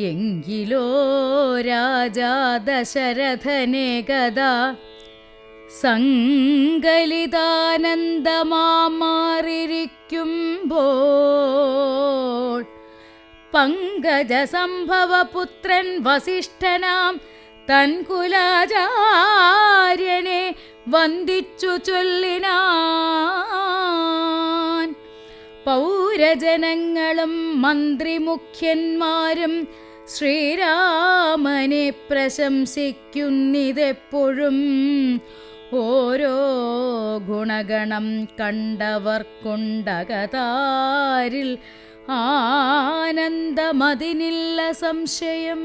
എങ്കിലോ രാജാ ദശരഥനെ കഥാ. സങ്കലിതാനന്ദമാറിയിരിക്കുമ്പോൾ പങ്കജസംഭവപുത്രൻ വസിഷ്ഠനാം തൻകുലാചാര്യനെ വന്ദിച്ചു ചൊല്ലിനാൻ. പൗരജനങ്ങളും മന്ത്രിമുഖ്യന്മാരും ശ്രീരാമനെ പ്രശംസിക്കുന്നിതെപ്പോഴും ഓരോ ഗുണഗണം കണ്ടവർക്കുണ്ടകതാരിൽ ആനന്ദമതിനില്ല സംശയം.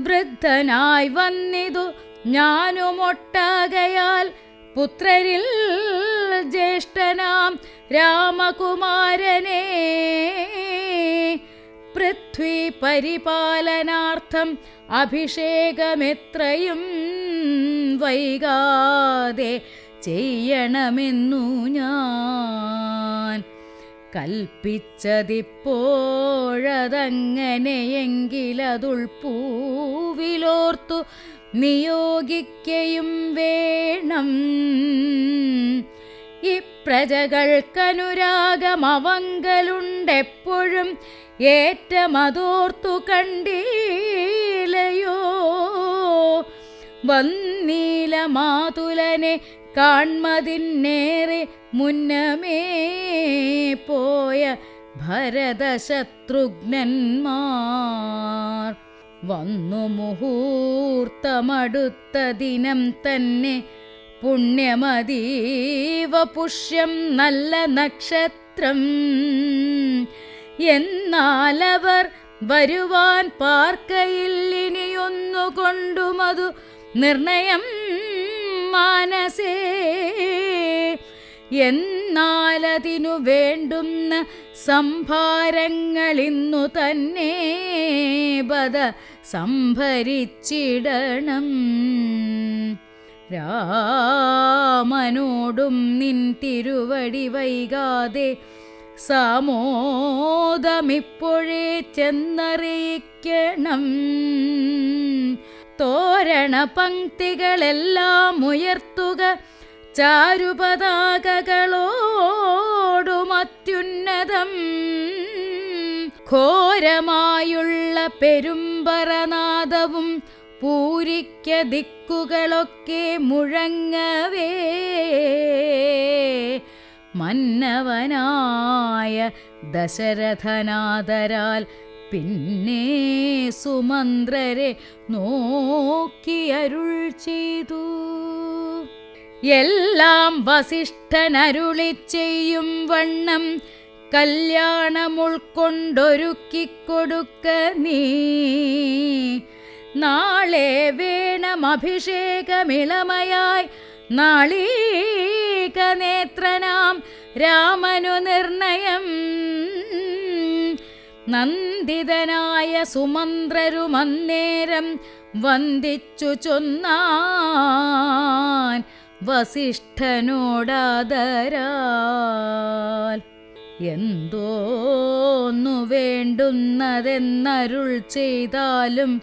വൃദ്ധനായി വന്നിതു ഞാനുമൊട്ടാകയാൽ പുത്രരിൽ ജ്യേഷ്ഠനാം രാമകുമാരനെ പൃഥ്വി പരിപാലനാർത്ഥം അഭിഷേകമെത്രയും വൈകാതെ ചെയ്യണമെന്നു ഞാൻ കൽപ്പിച്ചതിപ്പോഴതങ്ങനെയെങ്കിലതുൾപ്പൂവിലോർത്തു നിയോഗിക്കയും വേണം. ഈ പ്രജകൾക്കനുരാഗമവങ്കലുണ്ടെപ്പോഴും ഏറ്റമതോർത്തു കണ്ടീലയോ? വന്നീല മാതുലനെ കാൺമതിന്നേറെ മുന്നമേ പോയ ഭരതശത്രുഘ്നന്മാർ. വന്നു മുഹൂർത്തമടുത്ത ദിനം തന്നെ പുണ്യമതീവ പുഷ്യം നല്ല നക്ഷത്രം. എന്നാലവർ വരുവാൻ പാർക്കയിൽ പാർക്കയില്ലിനിയൊന്നുകൊണ്ടുമതു നിർണയം മാനസേ. എന്നാലതിനു വേണ്ടുന്ന സംഭാരങ്ങളിന്നു തന്നെ ബദ സംഭരിച്ചിടണം രാമനോടും നിൻ തിരുവടി വൈകാതെ സാമോദമിപ്പോഴേ ചെന്നറിയിക്കണം. തോരണ പങ്ക്തികളെല്ലാം ഉയർത്തുക ചാരുപതാകകളോടുമത്യുന്നതം. ഘോരമായുള്ള പെരുമ്പറനാദവും പൂരിക്ക ദിക്കുകളൊക്കെ മുഴങ്ങവേ. മന്നവനായ ദശരഥനാദരാൽ പിന്നെ സുമന്ത്രരെ നോക്കിയരുൾ ചെയ്തു. എല്ലാം വസിഷ്ഠനരുളി ചെയ്യും വണ്ണം കല്യാണമുൾക്കൊണ്ടൊരുക്കിക്കൊടുക്ക നീ. നാളെ വേണം അഭിഷേകമിളമയായി. നാളീക നേത്രനാം രാമനു നിർണയം. നന്ദിതനായ സുമന്ത്രരുമന്നേരം വന്ദിച്ചു ചൊന്നാൻ. വസിഷ്ഠനോടാദരാൽ എന്തോന്നു വേണ്ടുന്നതെന്നരുൾ ചെയ്താലും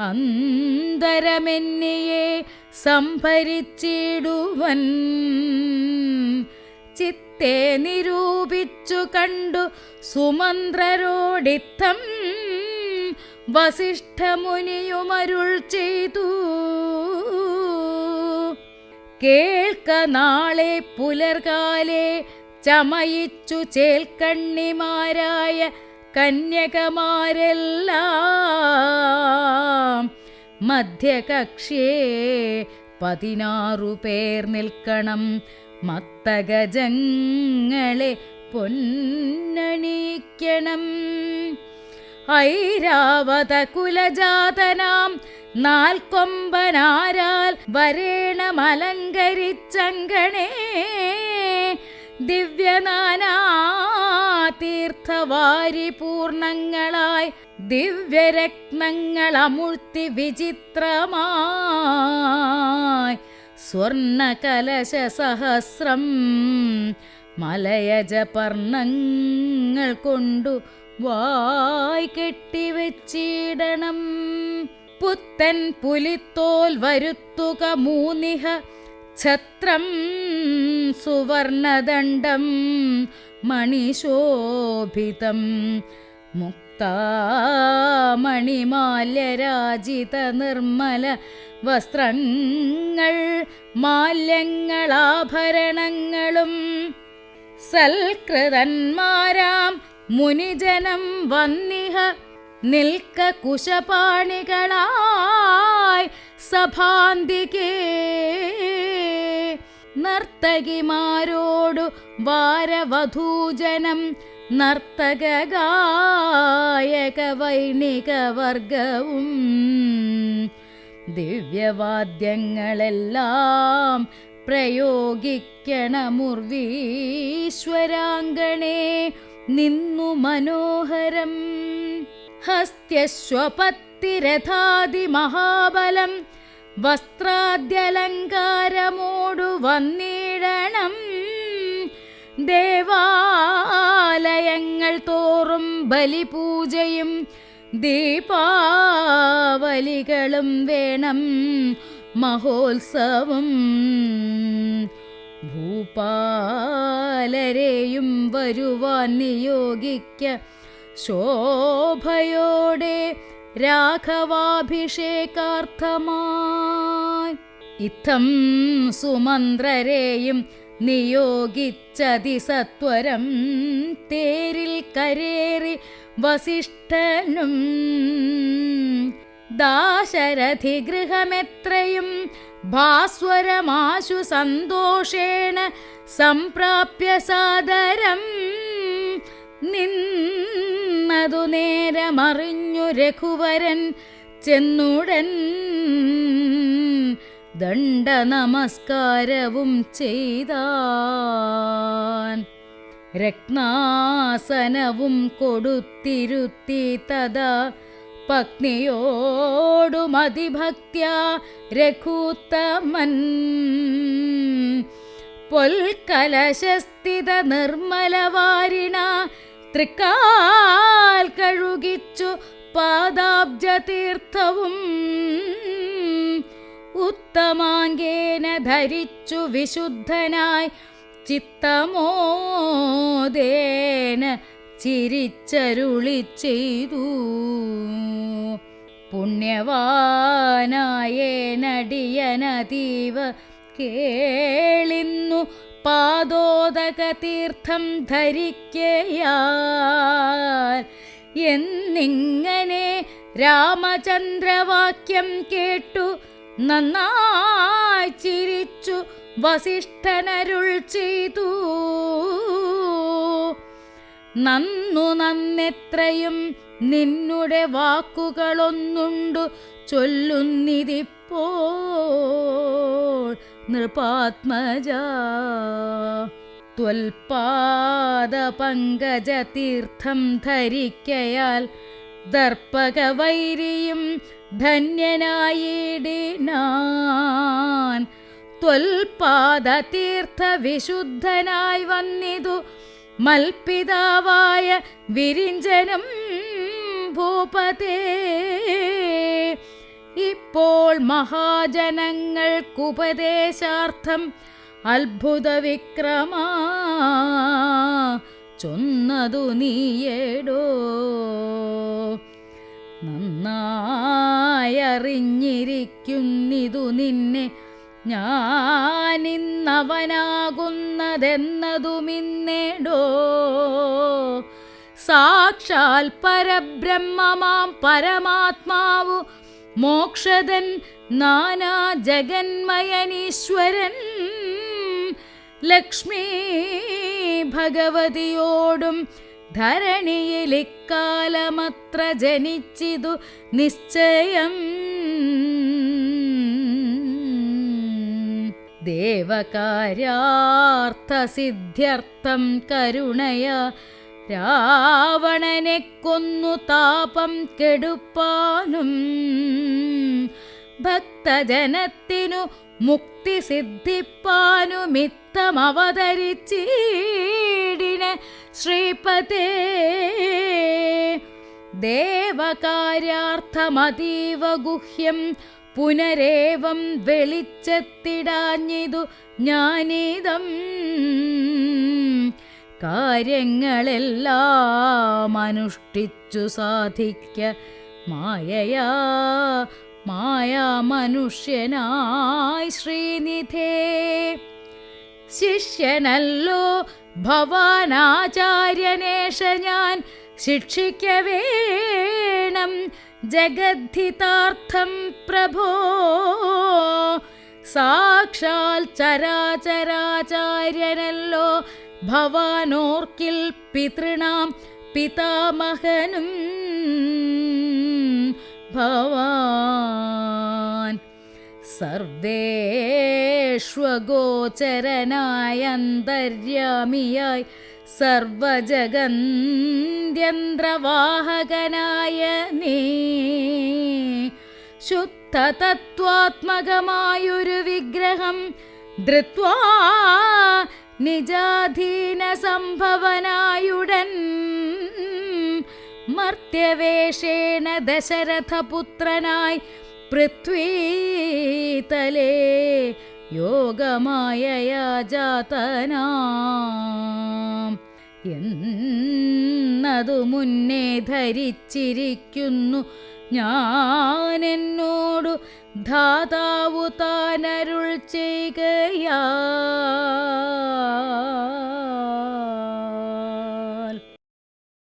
അന്തരമെന്നിയെ സംഭരിച്ചിടുവൻ. ചിത്തെ നിരൂപിച്ചു കണ്ടു സുമന്ത്രരോടിത്തം. വസിഷ്ഠമുനിയുമരുൾ ചെയ്തു. കേൾക്ക നാളെ പുലർകാലെ ചമയിച്ചു ചേൽക്കണ്ണിമാരായ കന്യകമാരെല്ലാം മധ്യകക്ഷ്യേ പതിനാറു പേർ നിൽക്കണം. മത്തഗജങ്ങളെ പൊന്നണിക്കണം ഐരാവത കുലജാതനാം നാൽക്കൊമ്പനാരാൽ വരേണമലങ്കരിച്ചങ്കണേ. ദിവ്യനാനാതീർത്ഥവാരി പൂർണങ്ങളായി ദിവ്യരത്നങ്ങളമുഴ്ത്തി വിചിത്രമായി സ്വർണകലശ സഹസ്രം മലയജപർണങ്ങൾ കൊണ്ടു വായ് കെട്ടിവെച്ചിടണം. പുത്തൻ പുലിത്തോൽ വരുത്തുക മൂന്നിഹ ഛത്രം സുവർണദണ്ഡം മണിശോഭിതം. മുക്താമണിമാല്യരാജിത നിർമ്മല വസ്ത്രങ്ങൾ മാല്യങ്ങളാഭരണങ്ങളും. സൽകൃതന്മാരാം മുനിജനം വന്നിഹ നിൽക്ക കുശപാണികളായി സഭാന്തികേ നർത്തകിമാരോടു വാരവധൂജനം നർത്തക ഗായക വൈണിക വർഗവും ദിവ്യവാദ്യങ്ങളെല്ലാം പ്രയോഗിക്കണമുർവീശ്വരാങ്കണേ നിന്നു മനോഹരം. ഹസ്ത്യശ്വപത്തിരഥാതി മഹാബലം വസ്ത്രാദ്യലങ്കാരമോടു വന്നിടണം ദേവാലയങ്ങൾ തോറും ബലിപൂജയും ദീപാവലികളും വേണം. മഹോത്സവം ഭൂപാലരെയും വരുവാൻ നിയോഗിക്ക. ശോഭയോടെ രാഘവാഭിഷേകാർത്ഥമായി ഇത്തം സുമന്ത്രരെയും നിയോഗിച്ചതി സത്വരം തേരിൽ കരേറി വസിഷ്ഠനും ദാശരഥി ഗൃഹമെത്രയും ഭാസ്വരമാശു സന്തോഷേണ സംപ്രാപ്യ സാദരം നിന്നതു നേരമറിഞ്ഞു രഘുവരൻ ചെന്നുടൻ ദണ്ഡ നമസ്കാരവും ചെയ്താൻ രത്നാസനവും കൊടുത്തിരുത്തി തഥാ പത്നിയോടു രഘുത്തമൻ രഘൂത്തമൻ. പൊൽക്കലശസ്ഥിത നിർമ്മലവാരിണ തൃക്കാൽ കഴുകിച്ചു പാദാബ്ജതീർത്ഥവും ഉത്തമാങ്കേന ധരിച്ചു വിശുദ്ധനായി ചിത്തമോദേന ചിരിച്ചരുളി ചെയ്തു പുണ്യവാനായേനടിയനതീവ കേളിന്നു പാദോദകതീർത്ഥം ധരിക്കയാൽ എന്നിങ്ങനെ രാമചന്ദ്രവാക്യം കേട്ടു നന്നായി ചിരിച്ചു വസിഷ്ഠനരുൾ ചെയ്തു. നന്നു നന്നെത്രയും നിന്നുടെ വാക്കുകളൊന്നുണ്ടു ചൊല്ലുന്നിതിപ്പോൾ നൃപാത്മജ ത്വൽപാദ പങ്കജതീർത്ഥം ധരിക്കയാൽ ദർപ്പകവൈരിയും ധന്യനായിടിനാൻ ത്വൽപാദതീർത്ഥ വിശുദ്ധനായി വന്നിതു മൽപിതാവായ വിരിഞ്ചനും ഭൂപതേ. ഇപ്പോൾ മഹാജനങ്ങൾക്കുപദേശാർത്ഥം അത്ഭുത വിക്രമ ചൊന്നതു നീയേടോ. നന്നായറിഞ്ഞിരിക്കുന്നിതു നിന്നെ ഞാനിന്നവനാകുന്നതെന്നതുമിന്നേടോ. സാക്ഷാൽ പരബ്രഹ്മമാം പരമാത്മാവു മോക്ഷതൻ നാനാ ജഗന്മയനീശ്വരൻ. ലക്ഷ്മി ഭഗവതിയോടും ധരണിയിൽ ഇക്കാലമത്ര ജനിച്ചിതു നിശ്ചയം. ദേവകാര്യാർത്ഥസിദ്ധ്യർത്ഥം കരുണയ രാവണനെ കൊന്നു താപം കെടുപ്പാനും ഭക്തജനത്തിനു മുക്തി സിദ്ധിപ്പാനുമിത്തം അവതരിച്ചീടിന് ശ്രീപതേ ദേവകാര്യാർത്ഥമതീവ ഗുഹ്യം പുനരേവം വെളിച്ചത്തിടാഞ്ഞിതു ഞാനിതം കാര്യങ്ങളെല്ലാം അനുഷ്ഠിച്ചു സാധിക്ക മായയാ. മായാ മനുഷ്യനായി ശ്രീനിധേ. ശിഷ്യനല്ലോ ഭവാനാചാര്യനേഷ ഞാൻ ശിക്ഷിക്ക വേണം. ജഗദ്ധിതാർത്ഥം പ്രഭോ. സാക്ഷാൽ ചരാചരാചാര്യനല്ലോ ഭവാനോർക്കിൽ പിതൃണാം പിതാമഹനും. भवान्। सर्वेश्वगोचरनायन्तर्यमियाय सर्वजगन्ध्यन्द्रवाहकनाय निधतत्त्वात्मकमायुरुविग्रहं धृत्वा निजाधीनसम्भवनायुडन्। മർത്യവേഷേണ ദശരഥപുത്രനായി പൃഥ്വീതലേ യോഗമായയാ ജാതനാം എന്നതു മുന്നേ ധരിച്ചിരിക്കുന്നു ഞാനെന്നോടു ധാതാവു താനരുൾ ചെയ്യുകയാ.